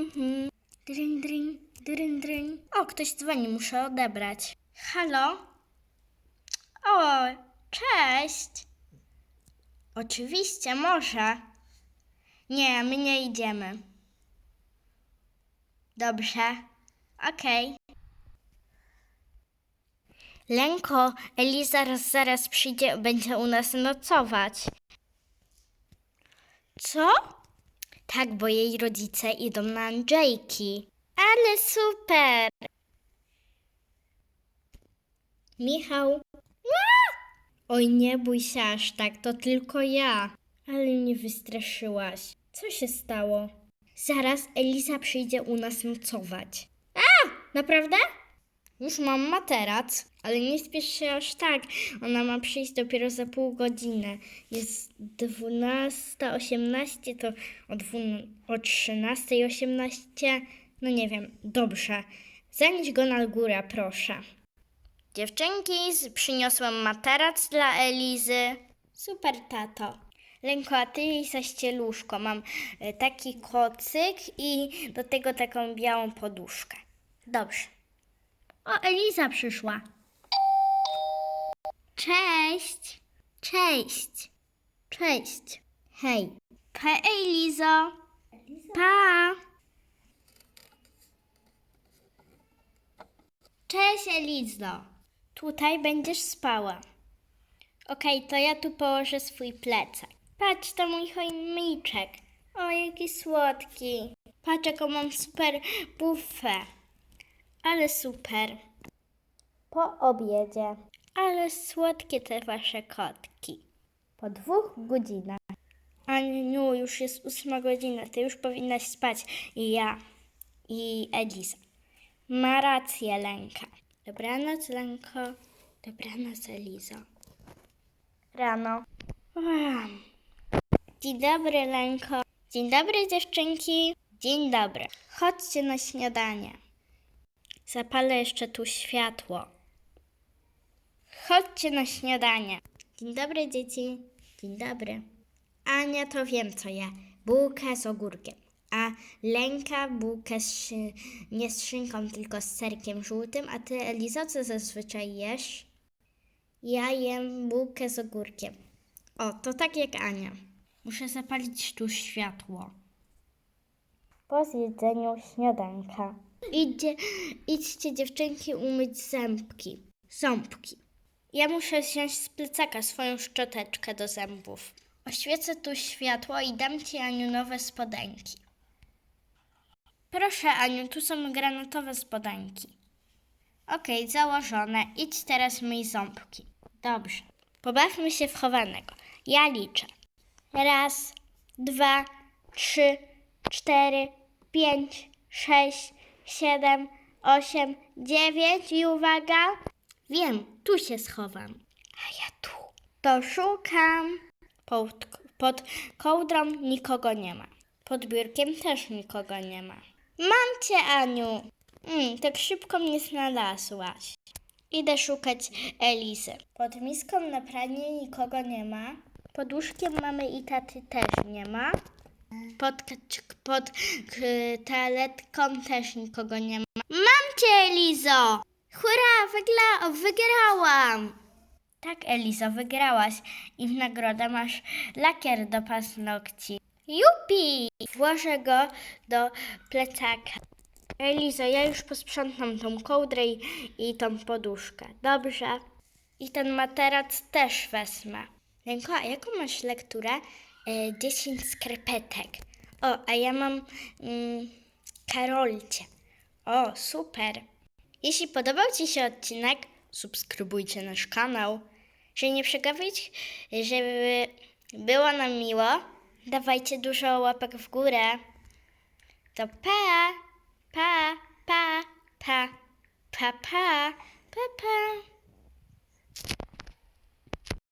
Mhm. Dryń, dryń, dryń, dryń. O, ktoś dzwoni, muszę odebrać. Halo? O, cześć. Oczywiście, może. Nie, my nie idziemy. Dobrze. Okej. Lenko, Eli zaraz, zaraz przyjdzie, będzie u nas nocować. Co? Tak, bo jej rodzice idą na Andrzejki. Ale super! Michał. Oj, nie bój się aż tak, to tylko ja. Ale mnie wystraszyłaś. Co się stało? Zaraz Eliza przyjdzie u nas nocować. A! Naprawdę? Już mam materac, ale nie spiesz się aż tak. Ona ma przyjść dopiero za pół godziny. Jest 12.18, to o, dwu- o 13.18. No nie wiem, dobrze. Zanieś go na górę, proszę. Dziewczynki, z- przyniosłam materac dla Elizy. Super, tato. Lenko, a ty jej zaścieluszko. Mam e, taki kocyk i do tego taką białą poduszkę. Dobrze. O, Eliza przyszła. Cześć. Cześć. Cześć. Hej. Hej, Elizo. Pa. Cześć, Elizo. Tutaj będziesz spała. Okej, to ja tu położę swój plecak. Patrz, to mój chojniczek. O, jaki słodki. Patrz, jaką mam super bufę. Ale super. Po obiedzie. Ale słodkie te wasze kotki. Po dwóch godzinach. Aniu, już jest ósma godzina, ty już powinnaś spać. I ja, i Eliza. Ma rację, Lenka. Dobranoc, Lenko. Dobranoc, Elizo. Rano. Dzień dobry, Lenko. Dzień dobry, dziewczynki. Dzień dobry. Chodźcie na śniadanie. Zapalę jeszcze tu światło. Chodźcie na śniadanie. Dzień dobry, dzieci. Dzień dobry. Ania to wiem, co je. Bułkę z ogórkiem. A Lenka bułkę z nie z szynką, tylko z serkiem żółtym. A ty, Elizo, co zazwyczaj jesz? Ja jem bułkę z ogórkiem. O, to tak jak Ania. Muszę zapalić tu światło. Po zjedzeniu śniadanka. Idzie, idźcie dziewczynki umyć zębki. Ząbki. Ja muszę wziąć z plecaka swoją szczoteczkę do zębów. Oświecę tu światło i dam ci Aniu nowe spodenki. Proszę Aniu, tu są granatowe spodenki. Okej, założone. Idź teraz myj ząbki. Dobrze. Pobawmy się w chowanego. Ja liczę. Raz, dwa, trzy, cztery, pięć, sześć, siedem, osiem, dziewięć i uwaga. Wiem, tu się schowam. A ja tu. To szukam. Pod, pod kołdrą nikogo nie ma. Pod biurkiem też nikogo nie ma. Mam cię, Aniu. Mm, tak szybko mnie znalazłaś. Idę szukać Elizy. Pod miską na pranie nikogo nie ma. Pod łóżkiem mamy i taty też nie ma. Pod, pod toaletką też nikogo nie ma. Mam cię, Elizo! Hurra, wygla- wygrałam! Tak, Elizo, wygrałaś i w nagrodę masz lakier do paznokci. Jupi! Włożę go do plecaka. Elizo, ja już posprzątam tą kołdrę i, i tą poduszkę. Dobrze. I ten materac też wezmę. Lenko, a jaką masz lekturę? E, 10 skarpetek. O, a ja mam mm, Karolcie. O, super. Jeśli podobał Ci się odcinek, subskrybujcie nasz kanał. Żeby nie przegapić, żeby było nam miło, dawajcie dużo łapek w górę. To pa, pa, pa, pa, pa, pa, pa, pa.